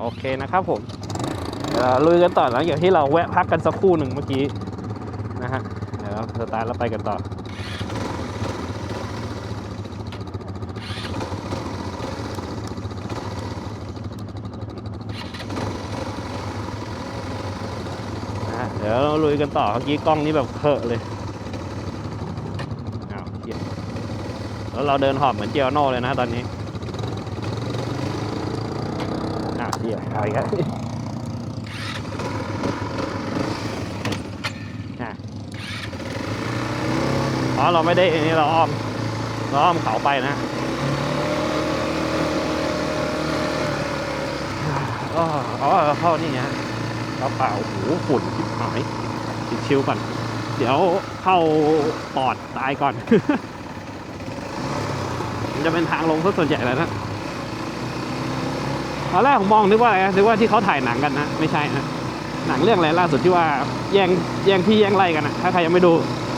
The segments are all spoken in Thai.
โอเคนะครับผมเดี๋ยวลุยกันต่อหลังจากที่เราแวะพักกันสักครู่หนึ่งเมื่อกี้นะฮะเดี๋ยวเราสตาร์ทแล้วไปกันต่อเดี๋ยวเราลุยกันต่อเมื่อกี้กล้องนี้แบบเคอะเลยอ้าวเแล้วเราเดินหอบเหมือนเจียวโน่เลยนะตอนนี้ อ้าวเหี้ยเอาอีกแล้วอะอ๋อเราไม่ได้อันนี้เราอ้อมเราอ้อมเขาไปนะอ๋อ๋เข้านี่ไงกระเป๋าโอ้โหฝุ่นหายติดชิวก่อน เดี๋ยวเข้าปอดตายก่อน มันจะเป็นทางลงส่วนใหญ่แล้วนะ ตอนแรกผมมองนึกว่าอะไรนะนึกว่าที่เขาถ่ายหนังกันนะ ไม่ใช่นะหนังเรื่องอะไรล่าสุดที่ว่าแย่งแย่งพี่แย่งไล่กันนะถ้าใครยังไม่ดู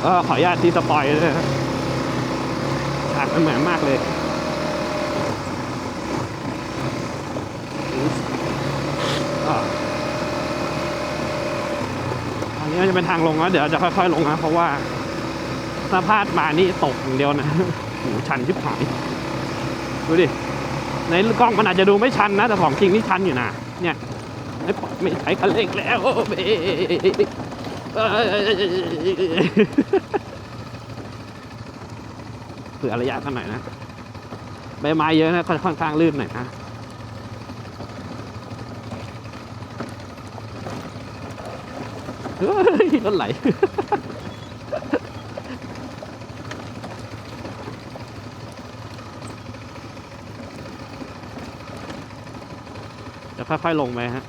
ก็ขออนุญาตที่สปอยเลยนะฉากมันเหมือนมากเลยอันนี้จะเป็นทางลงแล้วเดี๋ยวจะค่อยๆลงนะเพราะว่าถ้าพลาดมานี่ตกอย่างเดียวนะโหชันชิบหายดูดิ ในกล้องมันอาจจะดูไม่ชันนะ แต่ของจริงนี่ชันอยู่นะเนี่ยไม่ไม่ใช้คันเร่งแล้วเผื่อระยะกันหน่อยนะใบไม้เยอะนะค่อนข้างลื่นหน่อยนะเฮ้ยรถไหล ค่อยๆลงไปฮะ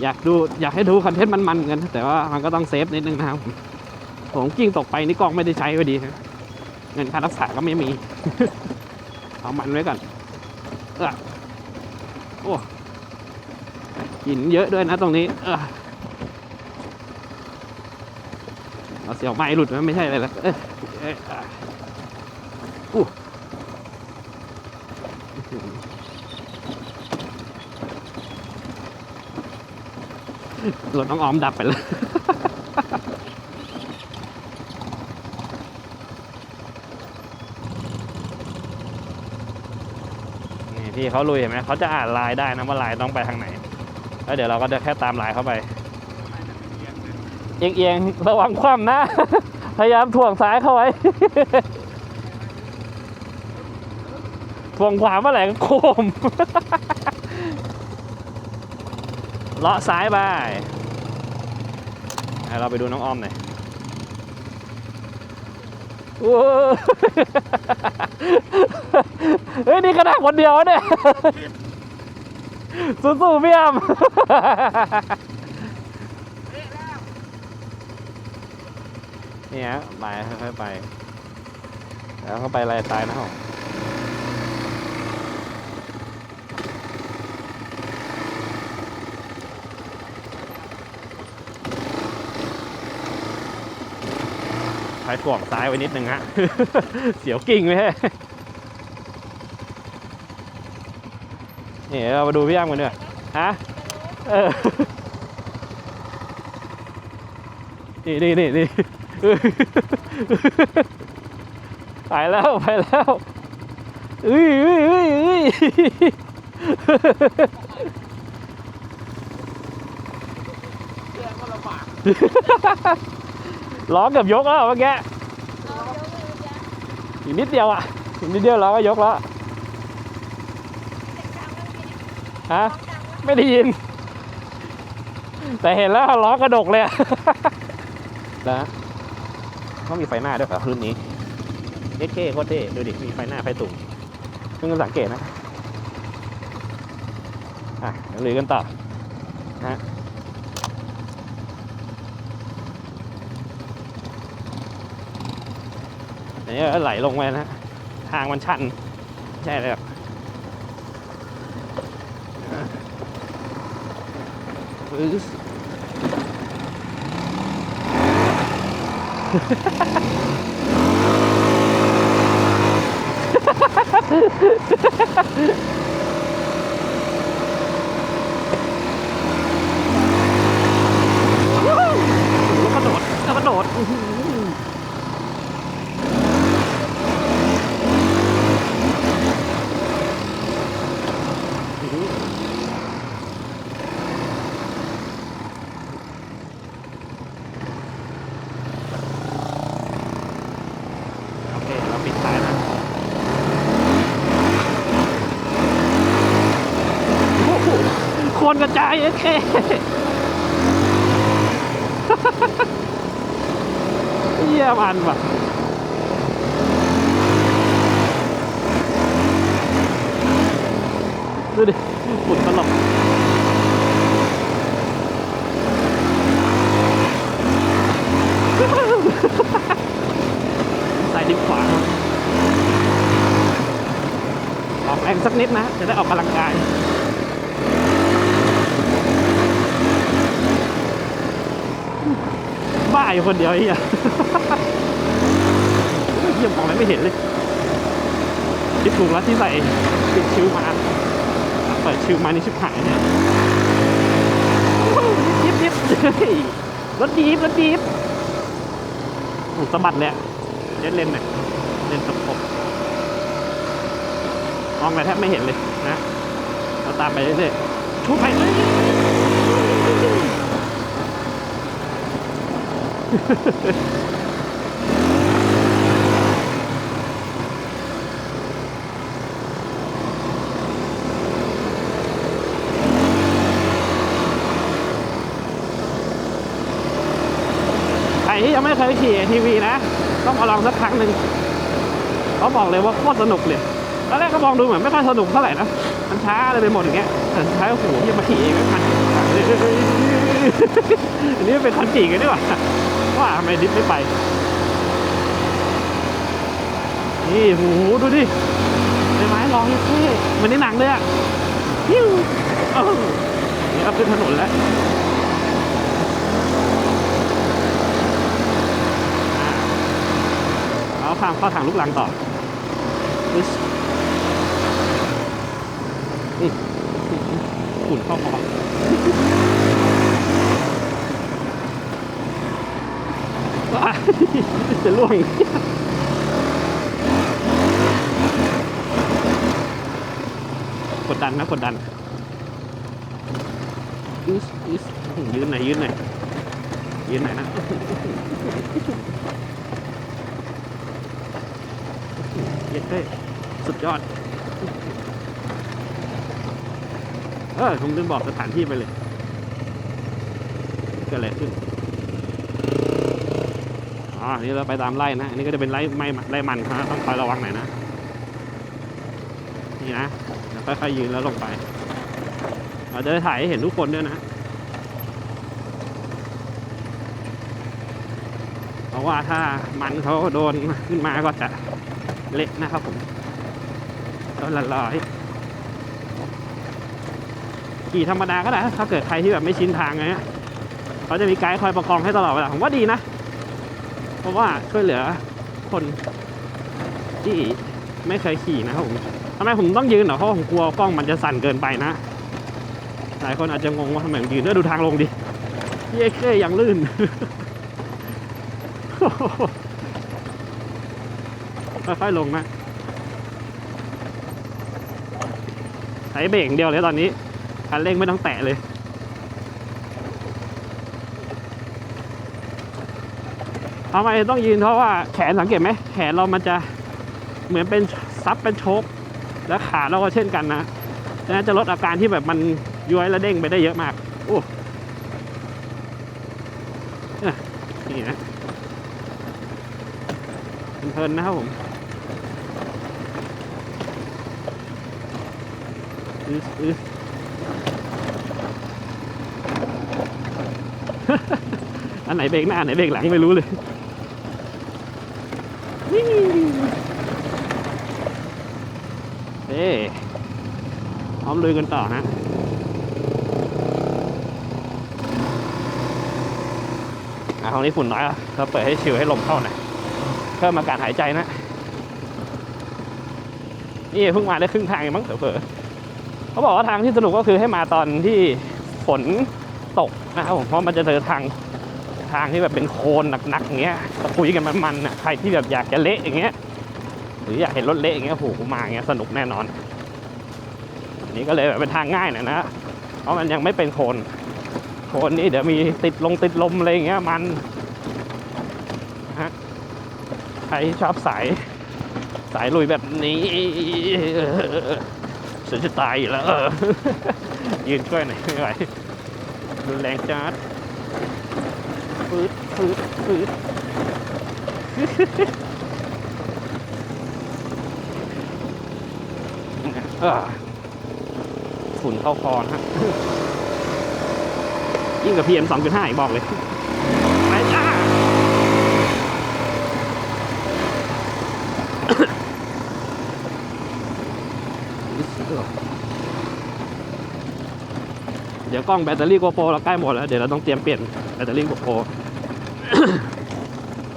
อยากดูอยากให้ดูคอนเทนต์มันๆกัน แต่ว่ามันก็ต้องเซฟนิดนึงนะครับ ผมกิ้งตกไปนี่กล้องไม่ได้ใช้พอดีเงินค่ารักษาก็ไม่มี เอามันไว้ก่อนเออโอ้หินเยอะด้วยนะตรงนี้ เออเอาเสียวไม้หลุดนไม่ใช่อะไรหรอกเอยเออ รถน้องออมดับไปแล้วนี่พี่เขาลุยเห็นไหมเขาจะอ่านลายได้นะว่าลายต้องไปทางไหน แล้วเดี๋ยวเราก็จะแค่ตามลายเข้าไป เอียงเอียงๆระวังคว่ำนะ พยายามถ่วงซ้ายเข้าไว้ถ่วงขวาเมื่อไหร่ก็โคม เลาะซ้ายไปให้เราไปดูน้องอ้อมหน่อยโอ้เฮ้ย นี่ขนาดคนเดียวเนี่ยสู้ๆพี่อ้ำนี่ฮะไปค่อยๆไป แล้วเข้าไปลายตายนะครับ ใช้ถ่วงซ้ายไว้นิดนึงฮะ เสียวกิ่งไหมฮะนี่เรามาดูพี่อ้ำกันด้วยฮะเออนี่นี่นี่นี่ไปแล้วไปแล้วอุ้ยอุ้ยอุ้ยอุ้ยล้ ล้อเกือบยกแล้วเมื่อกี้อีกนิดเดียวอะอีกนิดเดียวล้อก็ยกแล้วฮะไม่ได้ยิน แต่เห็นแล้วล้อกระดกเลยนะต้องมีไฟหน้าด้วยเหรอรุ่นนี้เอสเคโคตรเท่ดูดิมีไฟหน้าไฟตุ่มเพิ่งสังเกตนะอะเดี๋ยวลุยกันต่อฮะ นี้ไหลลงไปนะ ทางมันชัน ใช่เลยครับกระโดดกระโดด กระจายโอเคเยี่ยมันว่ะดูดิฝุ่นตลบใส่ดิบขวาออกแรงสักนิดนะ จะได้ออกกำลังกาย บ้าอยู่คนเดียวไอ้เหี้ยเหี้ยมองอะไรไม่เห็นเลยคิดถูกแล้วที่ใส่ปิดชิวมาเปิดชิวมานี่ชิบหายเนี่ยยิบยิบยิบเฮ้ยรถดีฟรถดีฟโอ้สะบัดเลยเล่นเล่นหน่ยเล่นตะปบมองอะไรแทบไม่เห็นเลยนะเราตามไปเรื่อยๆทุบไปเลย ใครที่ยังไม่เคยขี่ทีวีนะ ต้องมาลองสักครั้งหนึ่งเขาบอกเลยว่าโคตรสนุกเลยตอนแรกก็มองดูเหมือนไม่ค่อยสนุกเท่าไหร่นะ มันช้าเลยไปหมดอย่างเงี้ยแต่ท้ายโอ้โหยังมาขี่เองไม่มันอันนี้เป็นคันขี่กันดีกว่า ว่าทำไมดิฟไม่ไป นี่โหดูดิใบไม้ลอยเท่เหมือนในหนังเลยอะฮิวเอ้านี่ก็ขึ้นถนนแล้วเอาข้ามเข้าทางลูกลังต่ออุ่นเข้าคอว้าย จะล่วงกดดันนะกดดันอึ๊สอึ๊สยืนหน่อยยืนหน่อยยืนหน่อยนะเย็ดเท่สุดยอด เออผมลืมบอกสถานที่ไปเลยเกิดอะไรขึ้น อ๋อนี่เราไปตามไล่นะ อันนี้ก็จะเป็นไล่ไม่ไล่มันนะต้องคอยระวังหน่อยนะ นี่นะแล้วค่อยๆยืนแล้วลงไป เราจะได้ถ่ายให้เห็นทุกคนด้วยนะ เพราะว่าถ้ามันเขาโดนขึ้นมาก็จะเละนะครับผมก็ละลายขี่ธรรมดาก็ได้ ถ้าเกิดใครที่แบบไม่ชินทางไงฮะเขาจะมีไกด์คอยประคองให้ตลอดเวลาผมว่าดีนะ เพราะว่าช่วยเหลือคนที่ไม่เคยขี่นะครับผมทำไมผมต้องยืนเหรอเพราะผมกลัวกล้องมันจะสั่นเกินไปนะ หลายคนอาจจะงงว่าทำไมผมยืนด้วยดูทางลงดิเย้เคอย่างลื่นค่อยๆลงนะใช้เบรกอย่างเดียวเลยตอนนี้คันเร่งไม่ต้องแตะเลย ทำไมต้องยืนเพราะว่าแขนสังเกตไหมแขนเรามันจะเหมือนเป็นซับเป็นโชกแล้วขาเราก็เช่นกันนะฉะนั้นจะลดอาการที่แบบมันย้วยและเด้งไปได้เยอะมากโอ้นี่นี่นะเพลินนะครับผมอึสอึสอันไหนเบรกหน้าอันไหนเบรกหลังไม่รู้เลยวิ่งเอ้ พร้อมลุยกันต่อฮะอะคราวนี้ฝุ่นน้อยอะเราเปิดให้ชิวให้ลมเข้าหน่อยเพิ่มอากาศหายใจนะ นี่เพิ่งมาได้ครึ่งทางเองมั้งเผลอๆเขาบอกว่าทางที่สนุกก็คือให้มาตอนที่ฝนตกนะครับผมเพราะมันจะเจอทางทางที่แบบเป็นโคลนหนักๆอย่างเงี้ยตะคุยกันมันๆน่ะใครที่แบบอยากจะเละอย่างเงี้ย รืออยากเห็นรถเละอย่างเงี้ยโหมาอย่างเงี้ยสนุกแน่นอนอันนี้ก็เลยแบบเป็นทางง่ายหน่อยนะ เพราะมันยังไม่เป็นโคลนโคลนนี่เดี๋ยวมีติดลงติดลมอะไรอย่างเงี้ยมันฮะใครชอบสายสายลุยแบบนี้สุดจะตายแล้วยืนช่วยหน่อยไม่ไหวรุนแรงจัดฟืดฟืดฟืด เออ ฝุ่นเข้าคอนะฮะยิ่งกับ PM 2.5อีกบอกเลยไปจ้าเดี๋ยวกล้องแบตเตอรี่โกโปรเราใกล้หมดแล้ว เดี๋ยวเราต้องเตรียมเปลี่ยนแบตเตอรี่โกโปร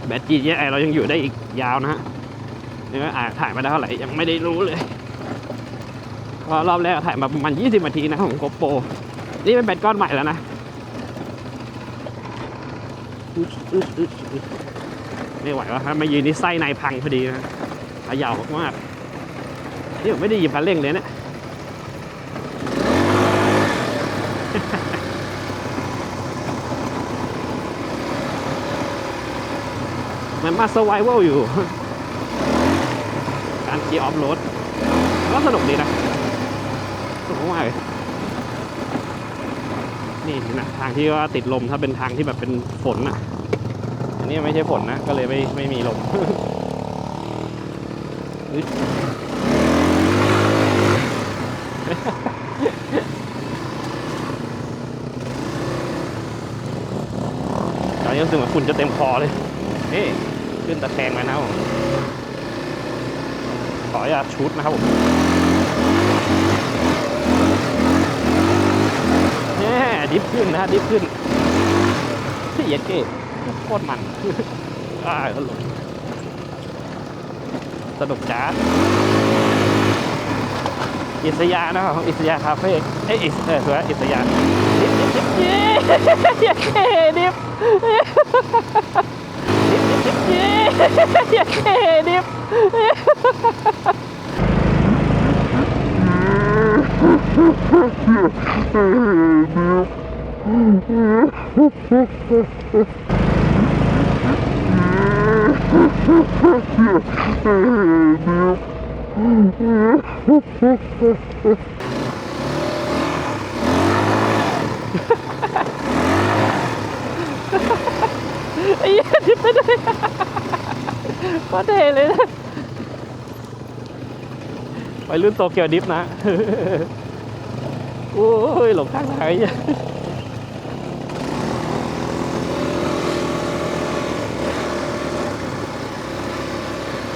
แบต GTI เรายังอยู่ได้อีกยาวนะฮะเนี่ยอ่าถ่ายมาได้เท่าไหร่ยังไม่ได้รู้เลย ราะรอบแรกถ่ายมาประมาณ 20 นาทีนะของโกโปรนี่เป็นแบตก้อนใหม่แล้วนะไม่ไหวว่ะครับมายืนนี่ไส้ในพังพอดีนะขยาวมากนี่ผมไม่ได้หยิบคันเร่งเลยเนี่ยมันมาสไวเวลอยู่ การขี่ออฟโรดก็สนุกดีนะ มากเลยนี่นะทางที่ว่าติดลมถ้าเป็นทางที่แบบเป็นฝนอะ อันนี้ไม่ใช่ฝนนะ ก็เลยไม่ไม่มีลมตอนนี้รู้สึกเหมือนฝุ่นจะเต็มคอเลยนี่ขึ้นตะแคงมานะผมขออนุญาตชุดนะครับผมเนี่ย ดิฟขึ้นนะดิฟขึ้นเย็ดเก้โคตรมันอ่าก็ลงสนุกจ้าอิสยานะครับอิสยาคาเฟ่เอ้ยอิสเออสวยอิสยาดิฟดิฟดิฟเย้เย้ดิฟเย้เย้ดิฟ ไอ้เหี้ยดิฟไปเลยก็เทเลยนะไปรุ่นโตเกียวดิฟนะ โอ้ยหลงทางไหนเนี่ย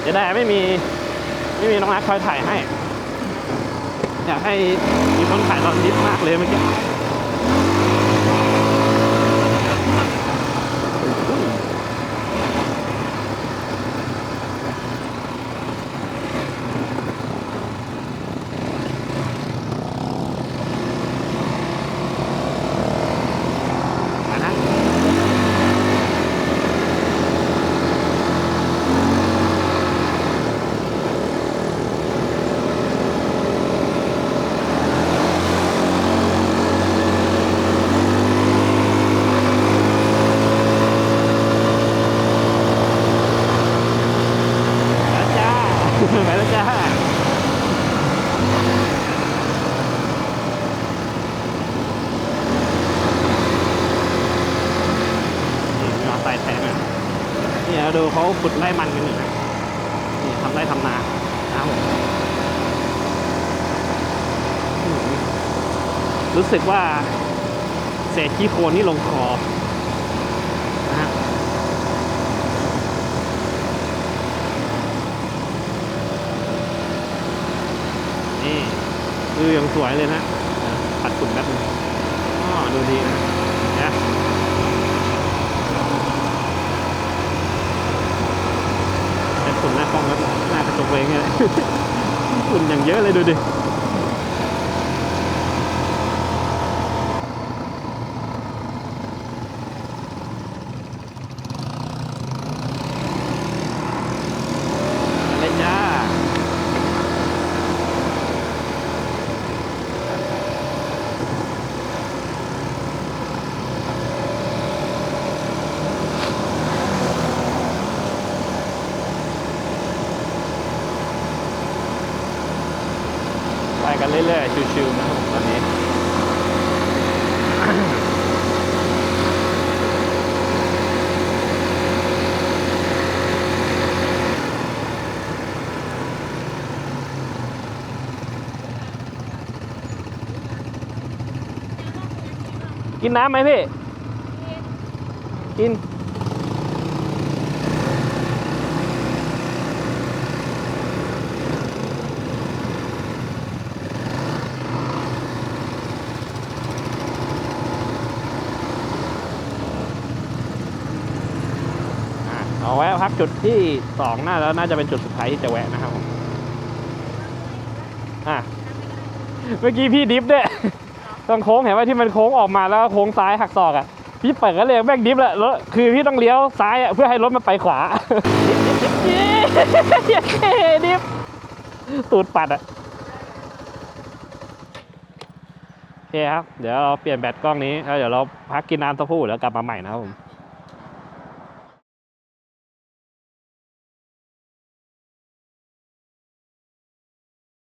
จะได้ไม่มีไม่มีน้องนักคอยถ่ายให้ อยากให้มีคนถ่ายตอนดิฟมากเลยเมื่อกี้ มานะมาแล้วจ้า มาแล้วจ้า นี่มีมอเตอร์ไซค์แทนอะนี่ เขาขุดไร่มันกันอยู่นะนี่ทำไร่ทำนาครับผมรู้สึกว่าเศษขี้โคลนนี่ลงคอนะฮะนี่คืออยังสวยเลยนะปัดฝุ่นแป๊บนึงอ๋อดูดีนะเนี่ย แต่ฝุ่นหน้ากล้องแล้วหน้ากระจกเลยไง ฝุ่นอย่างเยอะเลยดูดิ กันเรื่อยๆ ชิวๆนะครับตอนนี้ กินน้ำไหมพี่ กินอะเอาแวะพักจุดที่สองน่าแล้วน่าจะเป็นจุดสุดท้ายที่จะแวะนะครับผมอะเมื่อกี้พี่ดิฟด้วย ต้องโค้งเห็นว่าที่มันโค้งออกมาแล้วโค้งซ้ายหักศอกอะพี่เปิดก็เลยแม่งดิฟแหละแล้วคือพี่ต้องเลี้ยวซ้ายอะเพื่อให้รถมันไปขวาดิฟตูดปัดอะโอเคครับ เดี๋ยวเราเปลี่ยนแบตกล้องนี้แล้วเดี๋ยวเราพักกินน้ำสักพู่แล้วกลับมาใหม่นะครับผม